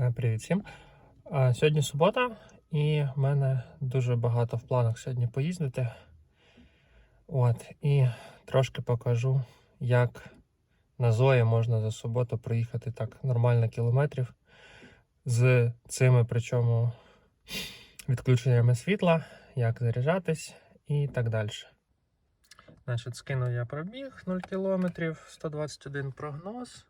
Е, Привіт всім. Сьогодні субота, і в мене дуже багато в планах сьогодні поїздити. От, і трошки покажу, як на Зої можна за суботу проїхати так нормально кілометрів з цими, причому відключеннями світла, як заряджатись і так далі. Значить, скинув я пробіг 0 кілометрів, 121 прогноз.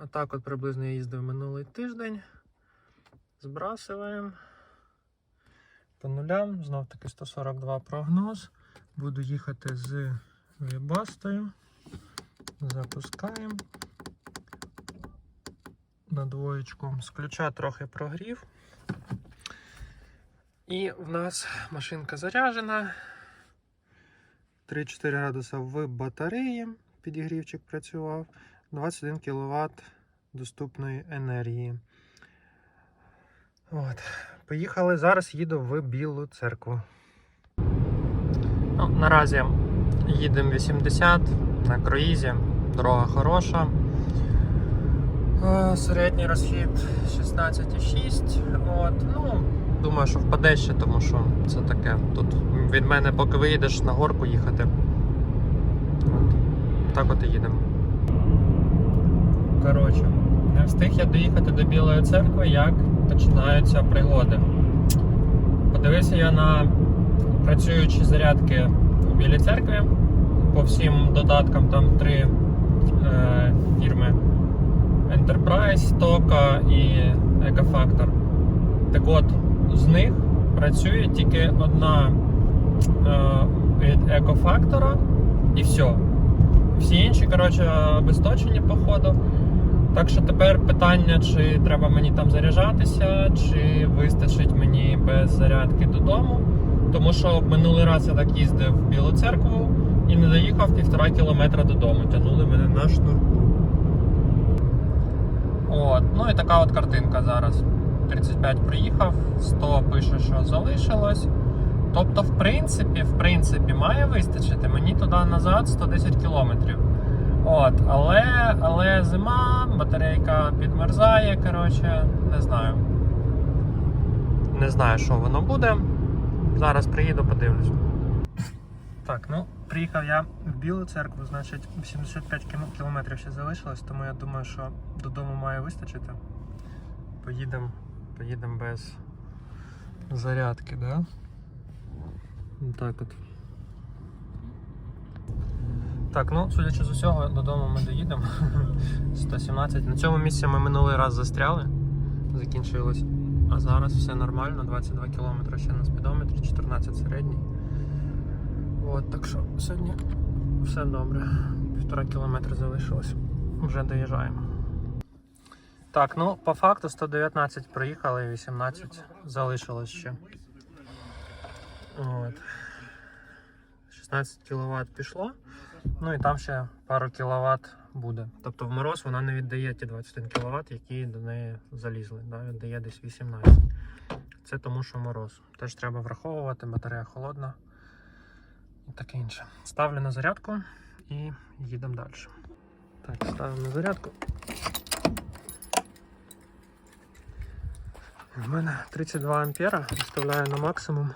Отак от приблизно я їздив минулий тиждень. Збрасуємо по нулям. Знов таки 142 прогноз. Буду їхати з вібастою. Запускаємо. На двоєчку. З ключа трохи прогрів. І в нас машинка заряджена. 3-4 градуса в батареї. Підігрівчик працював. 21 кВт доступної енергії. От. Поїхали. Зараз їду в Білу церкву. Ну, наразі їдемо 80 на круїзі. Дорога хороша. Е, Середній розхід 16,6. От. Ну, думаю, що впаде ще, тому що це таке. Тут від мене, поки виїдеш на горку їхати. От. Так от і їдемо. Коротше, не встиг я доїхати до Білої церкви, як починаються пригоди. Подивився я на працюючі зарядки у Білій церкві. По всім додаткам там три е, фірми: Enterprise, Тока і Ecofactor. Так от, з них працює тільки одна е, від Ecofactor і все. Всі інші, коротше, обесточені, походу. Так що тепер питання, чи треба мені там заряджатися, чи вистачить мені без зарядки додому. Тому що минулий раз я так їздив в Білу церкву і не доїхав півтора кілометра додому. Тянули мене на шнурку. От, ну і така от картинка зараз. 35 приїхав, 100 пише, що залишилось. Тобто, в принципі, в принципі, має вистачити мені туди назад 110 кілометрів. От, але, але зима, батарейка підмерзає, коротше, не знаю. Не знаю, що воно буде. Зараз приїду, подивлюсь. Так, ну, приїхав я в Білу церкву, значить 85 кілометрів ще залишилось, тому я думаю, що додому має вистачити. Поїдемо поїдем без зарядки, да? Так от. Так, ну, судячи з усього, додому ми доїдемо. 117. На цьому місці ми минулий раз застряли. Закінчилось. А зараз все нормально, 22 км ще на спідометрі, 14 середній. От, так що сьогодні все добре. Півтора кілометра залишилось. Вже доїжджаємо. Так, ну по факту 119 проїхали, 18 залишилось ще. От. 16 кВт пішло. Ну і там ще пару кВт буде. Тобто в мороз вона не віддає ті 21 кВт, які до неї залізли. Да? Віддає десь 18. Це тому, що мороз. Теж треба враховувати, батарея холодна і таке інше. Ставлю на зарядку і їдемо далі. Так, ставимо на зарядку. У мене 32 ампера, виставляю на максимум.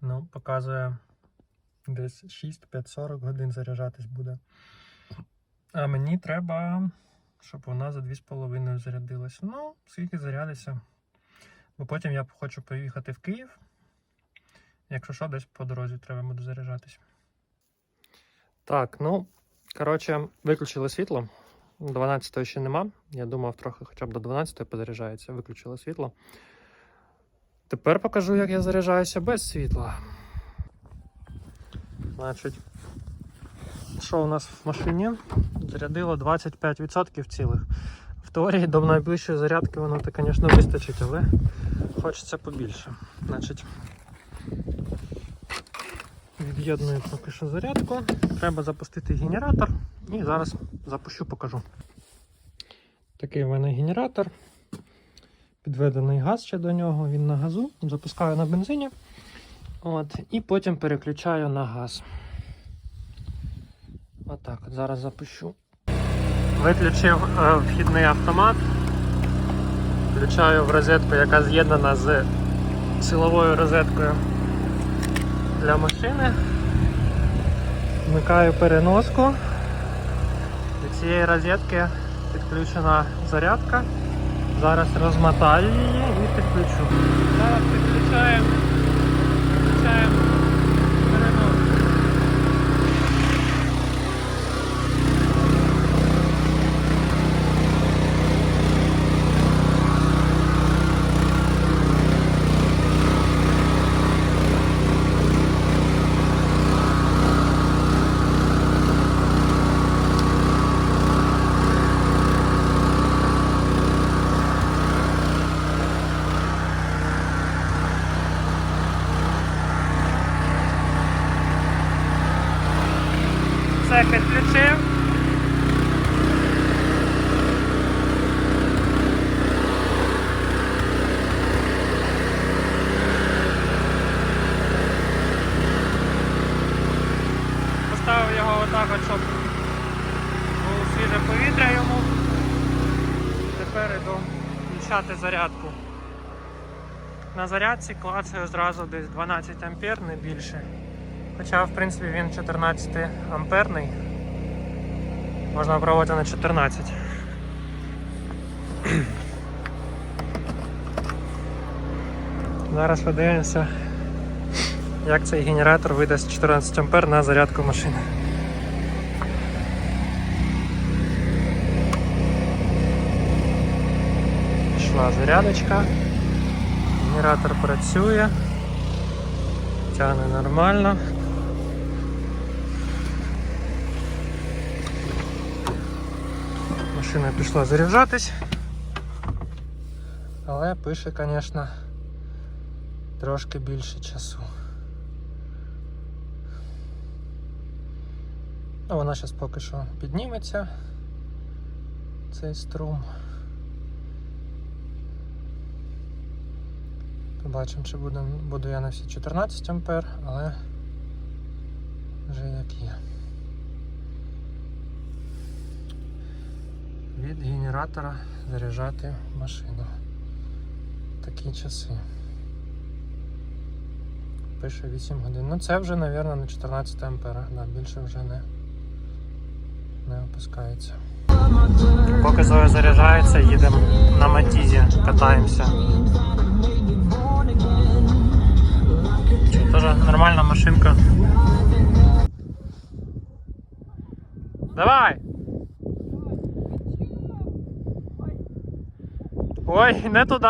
Ну, показує десь 6-5-40 годин заряджатись буде. А мені треба, щоб вона за 2,5 зарядилась. Ну, скільки зарядиться. Бо потім я хочу поїхати в Київ. Якщо що, десь по дорозі треба буде заряджатись. Так, ну, коротше, виключили світло. 12 ще нема. Я думав, трохи хоча б до 12 позаряджається. Виключили світло. Тепер покажу, як я заряджаюся без світла. Значить, що у нас в машині? Зарядило 25% цілих. В теорії до найближчої зарядки воно, то, звісно, вистачить, але хочеться побільше. Значить, від'єдную поки що зарядку. Треба запустити генератор. І зараз запущу, покажу. Такий в мене генератор. Підведений газ ще до нього, він на газу. Запускаю на бензині. От, і потім переключаю на газ. Отак, от зараз запущу. Виключив е, вхідний автомат. Включаю в розетку, яка з'єднана з силовою розеткою для машини. Вмикаю переноску. Від цієї розетки підключена зарядка. Зараз розмотаю її і підключу. Зараз підключаємо. Підключаємо переноску. Все підключив. Поставив його отак, от, щоб було свіже повітря йому. Тепер іду включати зарядку. На зарядці клацаю зразу десь 12 ампер, не більше. Хоча, в принципі, він 14 амперний. Можна пробувати на 14. Зараз подивимося, як цей генератор видасть 14 ампер на зарядку машини. Пішла зарядочка. Генератор працює. Тягне нормально. Машина пішла заряджатись. Але пише, звісно, трошки більше часу. Ну, вона зараз поки що підніметься, цей струм. Побачимо, чи буду, буду я на всі 14 ампер, але вже як є. Від генератора заряджати машину. Такі часи. Пише 8 годин. Ну це вже, мабуть, на 14 ампера, да, більше вже не, не опускається. Поки Зоя заряджається, їдемо на Матізі, катаємося. Теж нормальна машинка. Давай! Ой, не туди.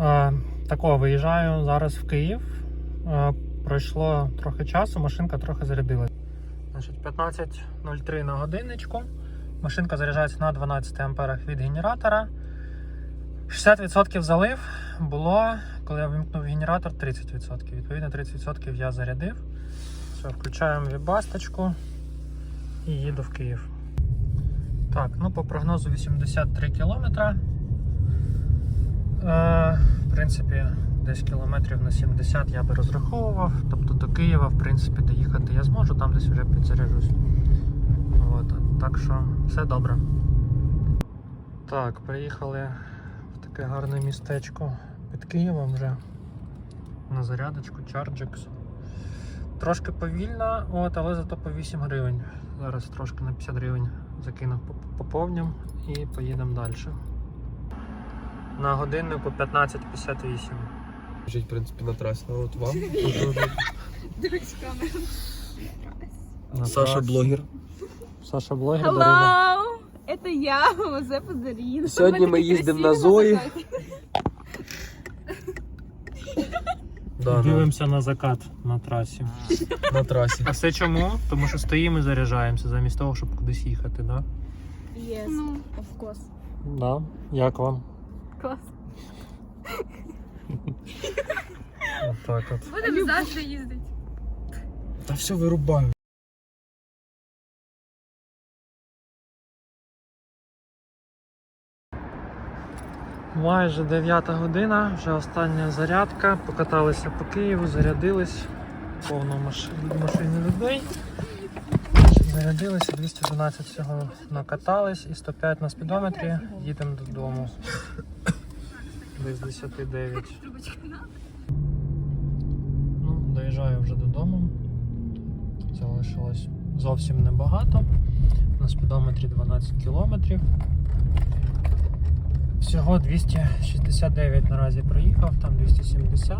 Е, Тако, виїжджаю зараз в Київ. Е, Пройшло трохи часу, машинка трохи зарядилась. Значить, 15.03 на годинничку. Машинка заряджається на 12 амперах від генератора. 60% залив було, коли я вимкнув генератор, 30%. Відповідно, 30% я зарядив. Все, включаємо вібасточку і їду в Київ. Так, ну по прогнозу 83 кілометра. Е, в принципі, десь кілометрів на 70 я би розраховував. Тобто до Києва, в принципі, доїхати я зможу, там десь вже підзаряджусь. От, так що все добре. Так, приїхали в таке гарне містечко під Києвом вже. На зарядочку Chargex. Трошки повільно, от, але зато по 8 гривень. Зараз трошки на 50 гривень закинув поп- поповням і поїдемо далі. На годиннику 15.58. Жить, в принципі, на трасі. Ну, от вам. Дивись камеру. На Саша блогер. Саша блогер Дарина. Hello! Это я, Мазепа Зарина. Сьогодні ми їздимо на Зої. Да, на, Дивимося на закат на трасі. на трасі. А все чому? Тому що стоїмо і заряджаємося замість того, щоб кудись їхати, да? Yes, Ну. of course. Да. Як вам? Клас. Отак от. Будемо завжди їздити. Та все вирубаю. Майже 9 година, вже остання зарядка. Покаталися по Києву, зарядились. Повно машини людей. Зарядилися, 212 всього накатались і 105 на спідометрі. Їдемо додому. Десь 10.09. Ну, доїжджаю вже додому. Залишилось зовсім небагато. На спідометрі 12 кілометрів. Всього 269 наразі проїхав, там 270.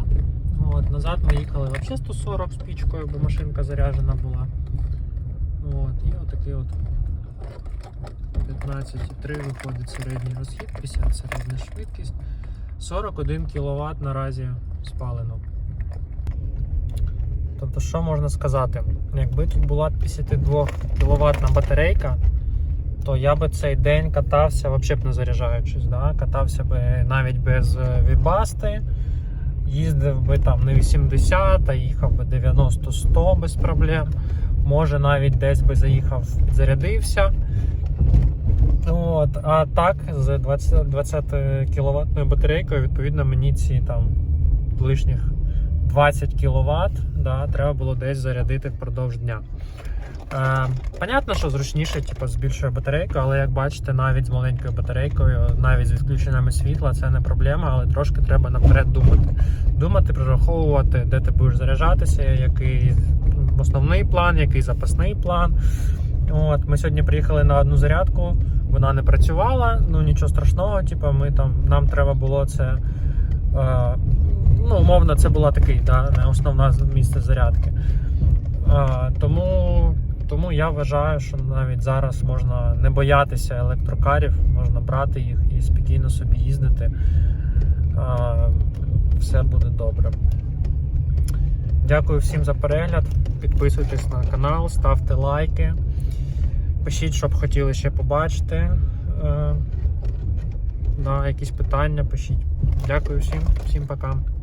От, назад ми їхали взагалі 140 з пічкою, бо машинка заряджена була. От, і отакий от 15,3 виходить середній розхід, 50 середня швидкість. 41 кВт наразі спалено. Тобто, що можна сказати? Якби тут була 52 кВт батарейка, то я би цей день катався взагалі б не заряджаючись. Да? Катався би навіть без е, вібасти, їздив би там не 80, а їхав би 90-100 без проблем. Може навіть десь би заїхав, зарядився. От, а так, з 20, 20 кВт батарейкою, відповідно, мені ці там лишніх 20 кВт да, треба було десь зарядити впродовж дня. Е, понятно, що зручніше, типу, з більшою батарейкою, але як бачите, навіть з маленькою батарейкою, навіть з відключеннями світла, це не проблема, але трошки треба наперед думати. Думати, прораховувати, де ти будеш заряджатися, який основний план, який запасний план. От, ми сьогодні приїхали на одну зарядку, вона не працювала, ну нічого страшного, типу, ми там, нам треба було це. Е, ну, умовно, це була такий, да, не основна місце зарядки. Е, тому, тому я вважаю, що навіть зараз можна не боятися електрокарів, можна брати їх і спокійно собі їздити. Е, все буде добре. Дякую всім за перегляд. Підписуйтесь на канал, ставте лайки. Пишіть, що б хотіли ще побачити. Е, на якісь питання пишіть. Дякую всім, всім пока.